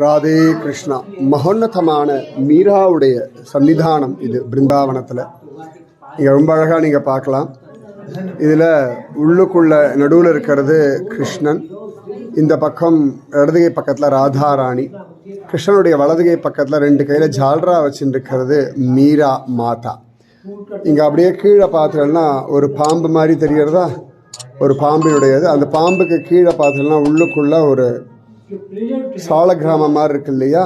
ராதே கிருஷ்ணா. மகோன்னதமான மீராவுடைய சன்னிதானம் இது பிருந்தாவனத்தில். இங்கே ரொம்ப அழகாக நீங்கள் பார்க்கலாம். இதில் உள்ளுக்குள்ள நடுவில் இருக்கிறது கிருஷ்ணன். இந்த பக்கம் இடதுகை பக்கத்தில் ராதாராணி. கிருஷ்ணனுடைய வலதுகை பக்கத்தில் ரெண்டு கையில் ஜால்ரா வச்சுருக்கிறது மீரா மாதா. இங்கே அப்படியே கீழே பார்த்தோம்னா ஒரு பாம்பு மாதிரி தெரியறதா ஒரு பாம்பினுடையது. அந்த பாம்புக்கு கீழே பார்த்தோம்னா உள்ளுக்குள்ளே ஒரு சால கிராமம் மாதிரி இருக்கு இல்லையா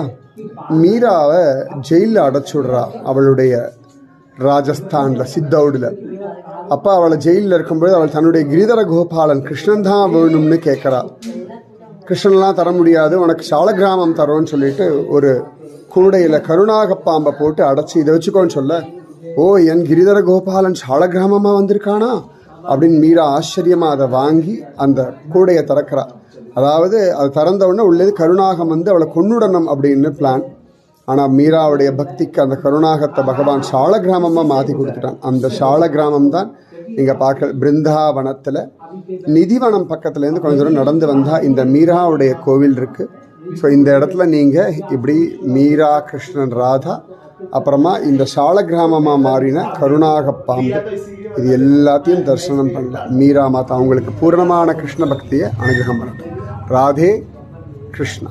மீராவை ஜெயிலில் அடைச்சுடுறா அவளுடைய ராஜஸ்தானில் சித்தவுடில் அப்போ அவளை ஜெயிலில் இருக்கும்போது அவள் தன்னுடைய கிரிதர கோபாலன் கிருஷ்ணன் தான் வேணும்னு கேட்குறா. கிருஷ்ணன்லாம் தர முடியாது உனக்கு சால கிராமம் தரோன்னு சொல்லிட்டு ஒரு கூடையில் கருணாக பாம்பை போட்டு அடைச்சி இதை வச்சுக்கோன்னு சொல்ல ஓ என் கிரிதர கோபாலன் சால கிராமமாக வந்திருக்கானா? அப்படின்னு மீரா ஆச்சரியமாக அதை வாங்கி அந்த கூடையை திறக்கிறா. அதாவது அது திறந்தவுடனே உள்ளது கருணாகம் வந்து அவளை கொண்டுடணும் அப்படின்னு பிளான் ஆனால் மீராவுடைய பக்திக்கு அந்த கருணாகத்தை பகவான் சால கிராமமாக மாற்றி கொடுத்துட்டான். அந்த சால கிராமம் தான் நீங்கள் பார்க்க பிருந்தாவனத்தில் நிதிவனம் பக்கத்துலேருந்து கொஞ்சம் தூரம் நடந்து வந்தால் இந்த மீராவுடைய கோவில் இருக்குது ஸோ இந்த இடத்துல நீங்கள் இப்படி மீரா கிருஷ்ணன் ராதா அப்புறமா இந்த சால கிராமமாக மாறின கருணாக பாம்பு இது எல்லாத்தையும் தரிசனம் பண்ணலாம் மீரா மாதா அவங்களுக்கு பூர்ணமான கிருஷ்ண பக்தியை அனுகிரகம் பண்ணட்டும் ராதே கிருஷ்ணா.